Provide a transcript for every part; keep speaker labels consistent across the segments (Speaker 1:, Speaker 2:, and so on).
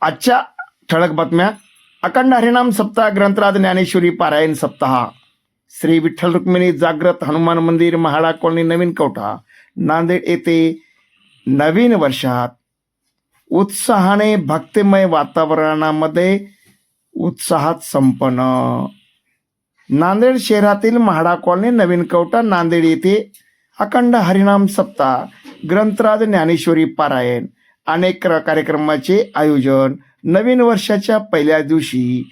Speaker 1: आजच्या ठळक बातम्या. अखंड हरिनाम सप्ताह ग्रंथराज ज्ञानेश्वरी पारायण सप्ताह. श्री विठ्ठल रुक्मिणी जागृत हनुमान मंदिर महाडा कॉलनी नवीन कवठा. नांदेड येथे नवीन वर्षात उत्साहाने भक्तिमय वातावरणामध्ये उत्साहात संपन्न. नांदेड शहरातील महाडा कॉलनी नवीन कवठा नांदेड येथे अखंड हरिनाम सप्ताह. ग्रंथराज ज्ञानेश्वरी पारायण. अनेक कार्यक्रमाचे आयोजन. नवीन वर्षाच्या पहिल्या दिवशी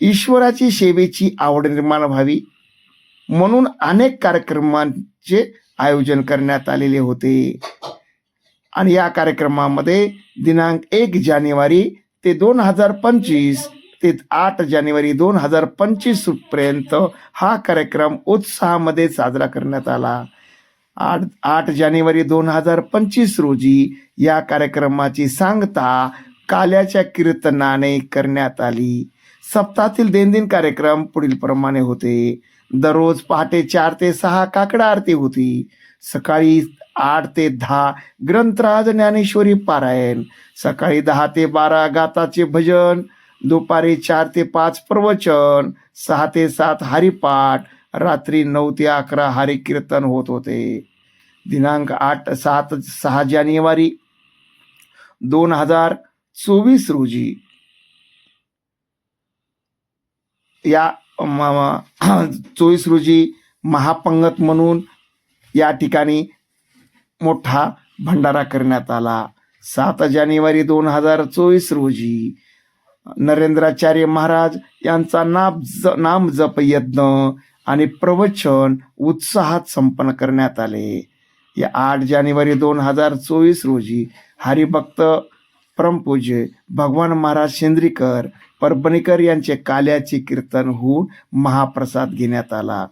Speaker 1: ईश्वराची सेवेची आवड निर्माण व्हावी. म्हणून अनेक कार्यक्रमांचे आयोजन करण्यात आलेले होते. आणि या कार्यक्रमामध्ये दिनांक एक जानेवारी ते दोन हजार पंचवीस ते आठ जानेवारी दोन हजार पंचवीसपर्यंत हा कार्यक्रम उत्साहामध्ये साजरा करण्यात आला. आठ आठ जानेवारी दोन हजार पंचवीस रोजी या कार्यक्रमाची सांगता काल्याच्या कीर्तनाने करण्यात आली. सप्ताहातील दैनंदिन कार्यक्रम पुढील प्रमाणे होते. दररोज पहाटे चार ते सहा काकडा आरती होती. सकाळी आठ ते दहा ग्रंथराज ज्ञानेश्वरी पारायण. सकाळी दहा ते बारा गाताचे भजन. दुपारी चार ते पाच प्रवचन. सहा ते सात हरिपाठ. रात्री नऊ ते अकरा हरिकीर्तन होत होते. दिनांक आठ सात सहा जानेवारी दोन हजार चोवीस रोजी. या चोवीस रोजी महापंगत म्हणून या ठिकाणी मोठा भंडारा करण्यात आला. सात जानेवारी दोन हजार चोवीस रोजी नरेंद्राचार्य महाराज यांचा नाम ज नाम जप यज्ञ आणि प्रवचन उत्साहात संपन्न करण्यात आले. या आठ जानेवारी दोन हजार चोवीस रोजी हरिभक्त परमपूज्य भगवान महाराज शेंद्रीकर परभणीकर यांचे काल्याचे कीर्तन होऊन महाप्रसाद घेण्यात आला.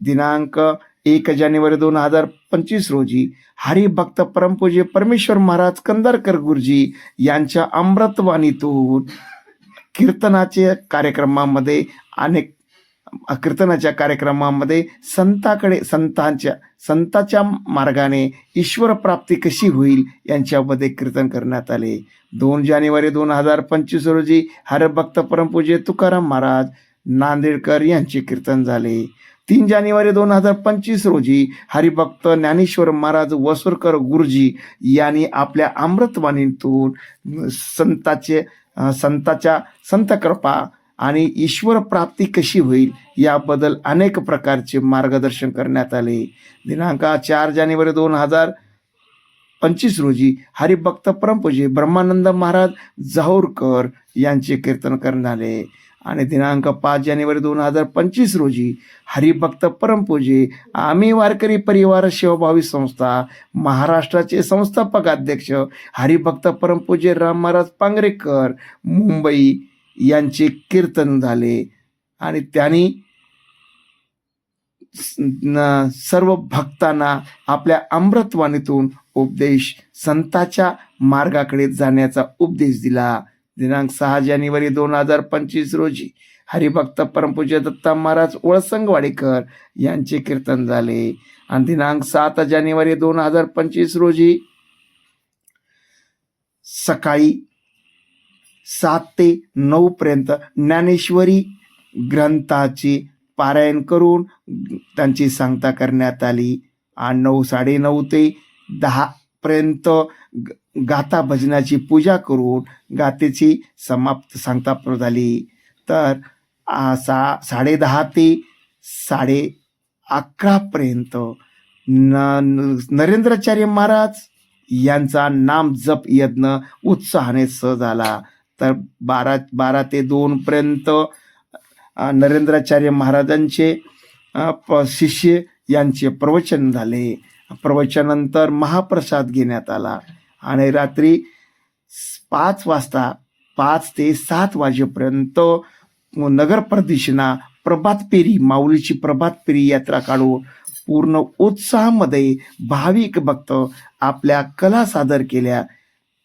Speaker 1: दिनांक एक जानेवारी दोन हजार पंचवीस रोजी हरिभक्त परमपूज्य परमेश्वर महाराज कंदरकर गुरुजी यांच्या अमृतवाणीतून कीर्तनाचे कार्यक्रमामध्ये अनेक कीर्तनाच्या कार्यक्रमामध्ये संताकडे संतांच्या संताच्या मार्गाने ईश्वर प्राप्ती कशी होईल यांच्यामध्ये कीर्तन करण्यात आले. दोन जानेवारी दोन हजार पंचवीस रोजी हरभक्त परमपूज्य तुकाराम महाराज नांदेडकर यांचे कीर्तन झाले. तीन जानेवारी दोन हजार पंचवीस रोजी हरिभक्त ज्ञानेश्वर महाराज वसुरकर गुरुजी यांनी आपल्या अमृतवाणीतून संताचे संताच्या संत कृपा आणि ईश्वर प्राप्ती कशी होईल याबद्दल अनेक प्रकारचे मार्गदर्शन करण्यात आले. दिनांक चार जानेवारी दोन हजार पंचवीस रोजी हरिभक्त परमपूजे ब्रह्मानंद महाराज जाहोरकर यांचे कीर्तन करण्यात आले. आणि दिनांक पाच जानेवारी दोन हजार पंचवीस रोजी हरिभक्त परमपूजे आम्ही वारकरी परिवार सेवाभावी संस्था महाराष्ट्राचे संस्थापक अध्यक्ष हरिभक्त परमपूजे राम महाराज पांगरेकर मुंबई यांचे कीर्तन झाले. आणि त्यांनी सर्व भक्तांना आपल्या अमृतवाणीतून उपदेश संताच्या मार्गाकडे जाण्याचा उपदेश दिला. दिनांक सहा जानेवारी दोन हजार पंचवीस रोजी हरिभक्त परमपूज्य दत्ता महाराज वळसंगवाडीकर यांचे कीर्तन झाले. आणि दिनांक सात जानेवारी दोन हजार पंचवीस रोजी सकाळी सात ते नऊ पर्यंत ज्ञानेश्वरी ग्रंथाचे पारायण करून त्यांची सांगता करण्यात आली. आणि नऊ साडेनऊ ते दहा पर्यंत ग- गाथा भजनाची पूजा करून गातेची समाप्त सांगता झाली तर सा साडे दहा ते साडे अकरापर्यंत न न- नरेंद्राचार्य महाराज यांचा नाम जप यज्ञ उत्साहाने स झाला. तर बारा बारा ते दोनपर्यंत नरेंद्राचार्य महाराजांचे प- शिष्य यांचे प्रवचन झाले. प्रवचनानंतर महाप्रसाद घेण्यात आला आणि रात्री पाच वाजता पाच ते सात वाजेपर्यंत नगर प्रदक्षिणा प्रभात फेरी माऊलीची प्रभात फेरी यात्रा काढून पूर्ण उत्साहामध्ये भाविक भक्त आपल्या कला सादर केल्या.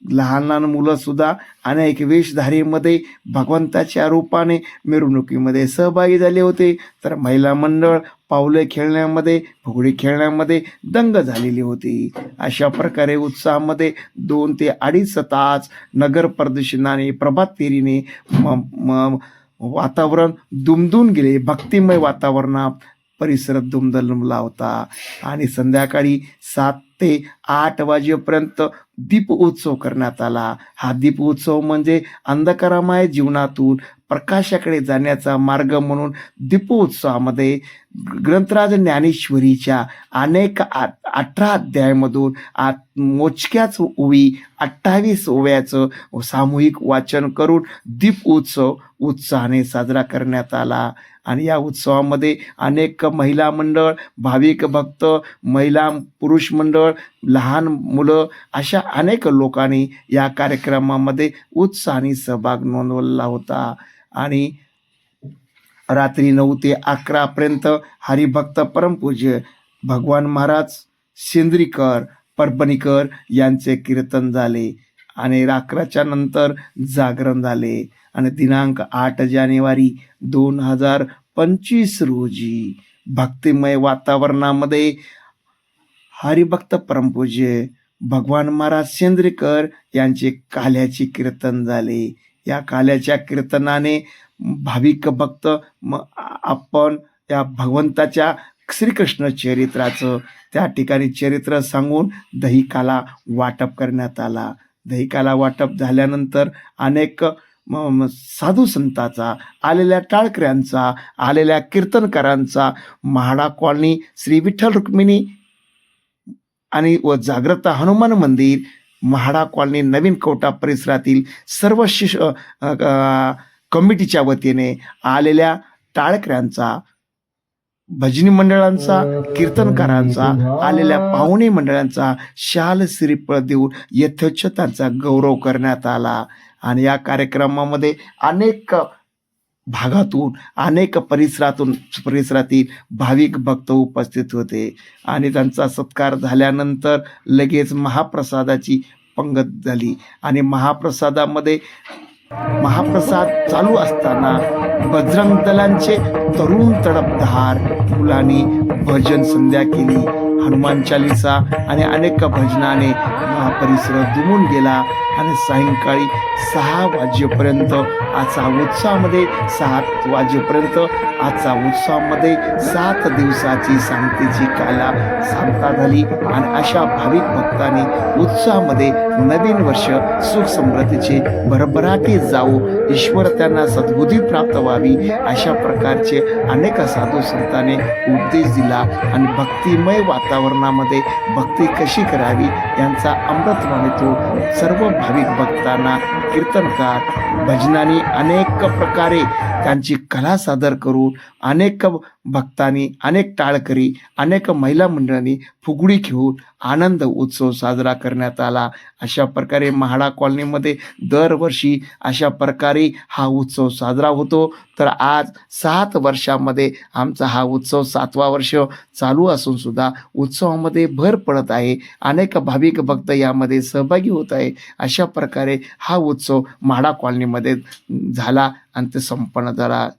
Speaker 1: लहान लहान मुलंसुद्धा अनेक वेशधारीमध्ये भगवंताच्या रूपाने मिरवणुकीमध्ये सहभागी झाले होते. तर महिला मंडळ पावले खेळण्यामध्ये फुगडी खेळण्यामध्ये दंग झालेली होती. अशा प्रकारे उत्साहामध्ये दोन ते अडीच तास नगर प्रदूषणाने प्रभात फेरीने म म वातावरण दुमदून गेले. भक्तिमय वातावरणात परिसरात दुमदलमला होता आणि संध्याकाळी सात ते आठ वाजेपर्यंत दीप उत्सव करण्यात आला. हा दीप उत्सव म्हणजे अंधकारामय जीवनातून प्रकाशाकडे जाण्याचा मार्ग म्हणून दीपोत्सवामध्ये ग्रंथराज ज्ञानेश्वरीच्या अनेक आ अठरा अध्यायामधून आत मोजक्याच ओवी अठ्ठावीस ओव्याचं सामूहिक वाचन करून दीप उत्सव उत्साहाने साजरा करण्यात आला. आणि या उत्सवामध्ये अनेक महिला मंडळ भाविक भक्त महिला पुरुष मंडळ लहान मुलं अशा अनेक लोकांनी या कार्यक्रमामध्ये उत्साहाने सहभाग नोंदवला होता. आणि रात्री नऊ ते अकरापर्यंत हरिभक्त परमपूज्य भगवान महाराज सेंद्रीकर परभणीकर यांचे कीर्तन झाले आणि अकराच्या नंतर जागरण झाले. आणि दिनांक आठ जानेवारी दोन हजार पंचवीस रोजी भक्तिमय वातावरणामध्ये हरिभक्त परमपूज्य भगवान महाराज सेंद्रीकर यांचे काल्याचे कीर्तन झाले. या काल्याच्या कीर्तनाने भाविक भक्त म आपण या भगवंताच्या श्रीकृष्ण चरित्राचं त्या ठिकाणी चरित्र सांगून दहीकाला वाटप करण्यात आला. दहीकाला वाटप झाल्यानंतर अनेक साधू संतांचा आलेल्या टाळकऱ्यांचा आलेल्या कीर्तनकारांचा म्हाडा कॉलनी श्री विठ्ठल रुक्मिणी आणि व जाग्रता हनुमान मंदिर म्हाडा कॉलनी नवीन कोटा परिसरातील सर्व शिश कमिटीच्या वतीने आलेल्या टाळकऱ्यांचा भजनी मंडळांचा कीर्तनकारांचा आलेल्या पाहुणे मंडळांचा शाल श्रीफळ देऊन यथोच्छ त्यांचा गौरव करण्यात आला. आणि या कार्यक्रमामध्ये अनेक भागातून अनेक परिसरातून परिसरातील भाविक भक्त उपस्थित होते. आणि त्यांचा सत्कार झाल्यानंतर लगेच महाप्रसादाची पंगत झाली. आणि महाप्रसादामध्ये महाप्रसाद चालू असताना बजरंग दलांचे तरुण तडपधार मुलांनी भजन संध्या केली. हनुमान चालिसा आणि अनेक भजनाने हा परिसर दुमून गेला आणि सायंकाळी सहा वाजेपर्यंत आजचा उत्सवामध्ये सात वाजेपर्यंत आजचा उत्सवामध्ये सात दिवसाची सांगतेची काला सांगता झाली आणि अशा भाविक भक्तांनी उत्सवामध्ये नवीन वर्ष सुख समृद्धीचे भरभराटी जाऊ ईश्वर त्यांना सद्बुद्धी प्राप्त व्हावी अशा प्रकारचे अनेक साधू संतांनी उपदेश दिला आणि भक्तिमय वातावरणामध्ये भक्ती कशी करावी यांचा अमृतवाणी तो सर्व भाविक भक्तांना कीर्तनकार भजनानी अनेक प्रकारे त्यांची कला सादर करून अनेक भक्तांनी अनेक टाळकरी अनेक महिला मंडळांनी फुगडी घेऊन आनंद उत्सव साजरा करण्यात आला. अशा प्रकारे म्हाडा कॉलनीमध्ये दरवर्षी अशा प्रकारे हा उत्सव साजरा होतो. तर आज सात वर्षामध्ये आमचा हा उत्सव सातवा वर्ष चालू असून सुद्धा उत्सवामध्ये भर पडत आहे. अनेक भाविक भक्त यामध्ये सहभागी होत आहे. अशा प्रकारे हा उत्सव म्हाडा कॉलनीमध्ये झाला आणि ते संपन्न झाला.